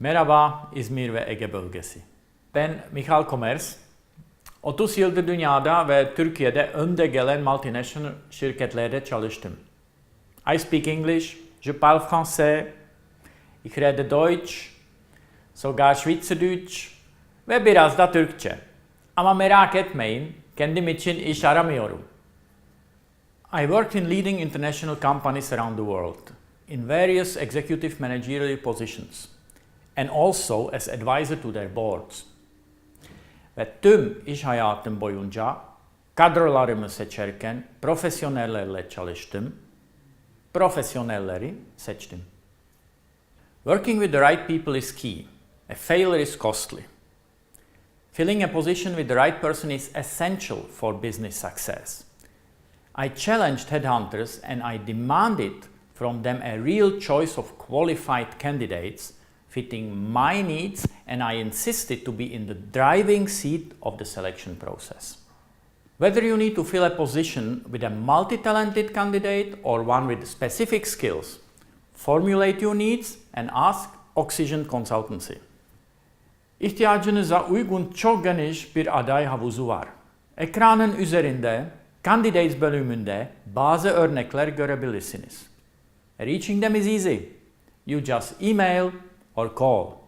Merhaba İzmir ve Ege bölgesi. Ben Michal Komers. 30 yıldır dünyada ve Türkiye'de önde gelen multinational şirketlerde çalıştım. I speak English, je parle français, ich rede Deutsch, sogar Schweizerdeutsch ve biraz da Türkçe. Ama merak etmeyin, kendim için iş aramıyorum. I worked in leading international companies around the world, in various executive managerial positions, and also as advisor to their boards. Ve tüm iş hayatım boyunca kadrolarımı seçerken profesyonellerle çalıştım, profesyonelleri seçtim. Working with the right people is key. A failure is costly. Filling a position with the right person is essential for business success. I challenged headhunters and I demanded from them a real choice of qualified candidates fitting my needs, and I insisted to be in the driving seat of the selection process. Whether you need to fill a position with a multi talented candidate or one with specific skills, formulate your needs and ask Oxygen Consultancy. İhtiyacınıza uygun çok geniş bir aday havuzu var. Ekranın üzerinde Candidates bölümünde bazı örnekler görebilirsiniz. Reaching them is easy. You just email or call.